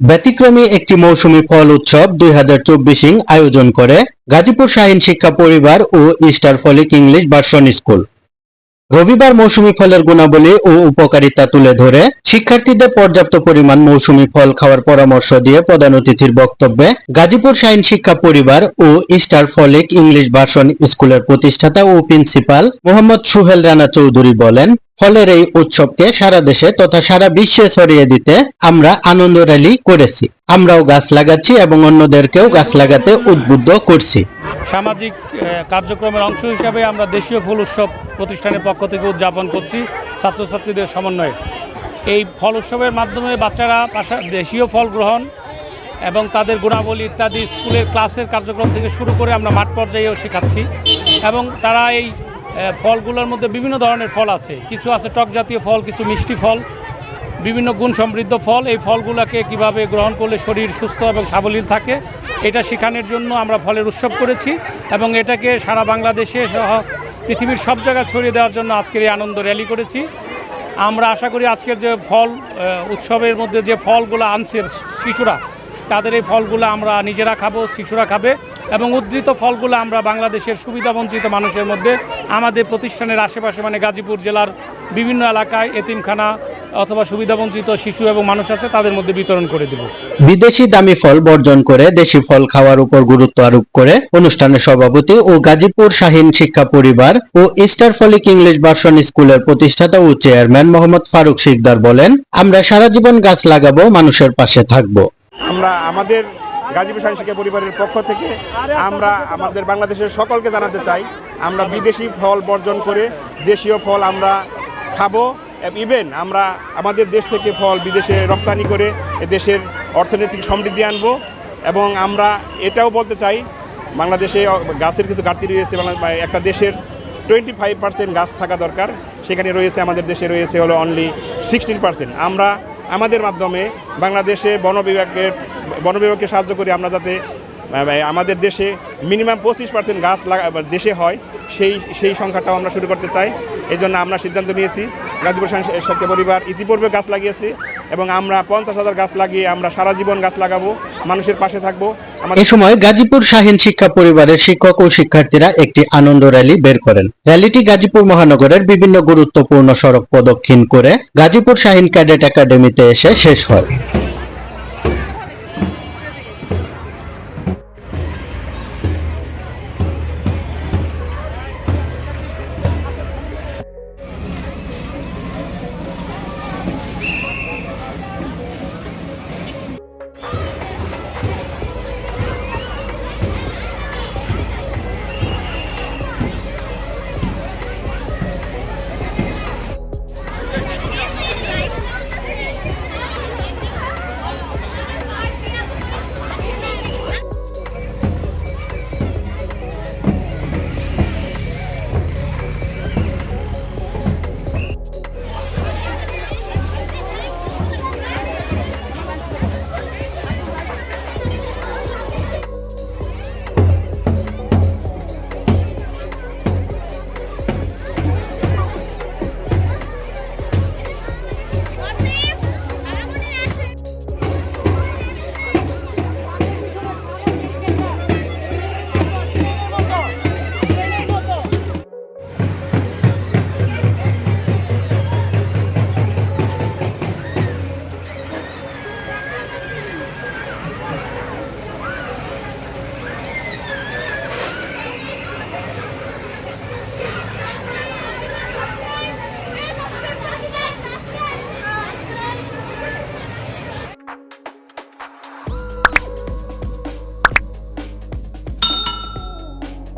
ব্যতিক্রমী একটি মৌসুমী ফল উৎসব দুই হাজার আয়োজন করে গাজীপুর শাহীন শিক্ষা পরিবার ও ইস্টার ফলিক ইংলিশ ভার্সন স্কুল। রবিবার মৌসুমী ফলের গুণাবলী ও উপকারিতা তুলে ধরে শিক্ষার্থীদের পর্যাপ্ত পরিমাণ মৌসুমী ফল খাওয়ার পরামর্শ দিয়ে প্রধান অতিথির বক্তব্যে গাজীপুর শাহীন শিক্ষা পরিবার ও ইস্টার ফলিক ইংলিশ ভার্সন স্কুলের প্রতিষ্ঠাতা ও প্রিন্সিপাল মোহাম্মদ সুহেল রানা চৌধুরী বলেন ফলের এই উৎসবকে সারা দেশে তথা সারা বিশ্বে ছড়িয়ে দিতে আমরা আনন্দ র্যালি করেছি। আমরাও গাছ লাগাচ্ছি এবং অন্যদেরকেও গাছ লাগাতে উদ্বুদ্ধ করছি। সামাজিক কার্যক্রমের অংশ হিসাবে আমরা দেশীয় ফুল উৎসব প্রতিষ্ঠানের পক্ষ থেকে উদযাপন করছি ছাত্রছাত্রীদের সমন্বয়ে। এই ফল উৎসবের মাধ্যমে বাচ্চারা পাশা, দেশীয় ফল গ্রহণ এবং তাদের গুণাবলী ইত্যাদি স্কুলের ক্লাসের কার্যক্রম থেকে শুরু করে আমরা মাঠ পর্যায়েও শেখাচ্ছি এবং তারা এই ফলগুলোর মধ্যে বিভিন্ন ধরনের ফল আছে। কিছু আছে টক জাতীয় ফল, কিছু মিষ্টি ফল, বিভিন্ন গুণ সমৃদ্ধ ফল। এই ফলগুলোকে কীভাবে গ্রহণ করলে শরীর সুস্থ এবং সাবলীল থাকে, এটা শেখানোর জন্য আমরা ফলের উৎসব করেছি এবং এটাকে সারা বাংলাদেশে সহ পৃথিবীর সব জায়গায় ছড়িয়ে দেওয়ার জন্য আজকের এই আনন্দ র্যালি করেছি। আমরা আশা করি আজকের যে ফল উৎসবের মধ্যে যে ফলগুলো আনছে শিশুরা, তাদের এই ফলগুলো আমরা নিজেরা খাব, শিশুরা খাবে। এবং উদ্ধৃত ফলগুলো আমরা বাংলাদেশের সুবিধাবঞ্চিত মানুষের মধ্যে আমাদের প্রতিষ্ঠানের আশেপাশে মানে গাজীপুর জেলার বিভিন্ন এলাকায় এতিমখানা অথবা সুবিধাবঞ্চিত শিশু এবং মানুষ আছে তাদের মধ্যে বিতরণ করে দেব। বিদেশি দামি ফল বর্জন করে দেশি ফল খাওয়ার উপর গুরুত্ব আরোপ করে অনুষ্ঠানের সভাপতি ও গাজীপুর শাহীন শিক্ষা পরিবার ও ইস্টার ফলিক ইংলিশ ভার্সন স্কুলের প্রতিষ্ঠাতা ও চেয়ারম্যান মোহাম্মদ ফারুক শিকদার বলেন আমরা সারা জীবন গাছ লাগাবো মানুষের পাশে থাকব। আমরা আমাদের গাজীপুর শিক্ষা পরিবারের পক্ষ থেকে আমরা আমাদের বাংলাদেশের সকলকে জানাতে চাই, আমরা বিদেশি ফল বর্জন করে দেশীয় ফল আমরা খাব ইভেন আমরা আমাদের দেশ থেকে ফল বিদেশে রপ্তানি করে দেশের অর্থনৈতিক সমৃদ্ধি আনব, এবং আমরা এটাও বলতে চাই, বাংলাদেশে গাছের কিছু ঘাটতি রয়েছে একটা দেশের টোয়েন্টি ফাইভ পার্সেন্ট গাছ থাকা দরকার, সেখানে রয়েছে, আমাদের দেশে রয়েছে হলো অনলি সিক্সটিন পার্সেন্ট আমরা আমাদের মাধ্যমে বাংলাদেশে বন বিভাগের বন বিভাগকে সাহায্য করি আমরা যাতে আমাদের দেশে মিনিমাম পঁচিশ পার্সেন্ট গাছ দেশে হয়, সেই সেই সংখ্যাটাও আমরা শুরু করতে চাই। এই জন্য আমরা সিদ্ধান্ত নিয়েছি, গাজীপুর শিক্ষা পরিবার ইতিপূর্বে গাছ লাগিয়েছি এবং আমরা পঞ্চাশ হাজার গাছ লাগিয়ে আমরা সারা জীবন গাছ লাগাবো, মানুষের পাশে থাকব। এ সময় গাজীপুর শাহীন শিক্ষা পরিবারের শিক্ষক ও শিক্ষার্থীরা একটি আনন্দ র্যালি বের করেন। র্যালিটি গাজীপুর মহানগরের বিভিন্ন গুরুত্বপূর্ণ সড়ক প্রদক্ষিণ করে গাজীপুর শাহীন ক্যাডেট একাডেমিতে এসে শেষ হয়।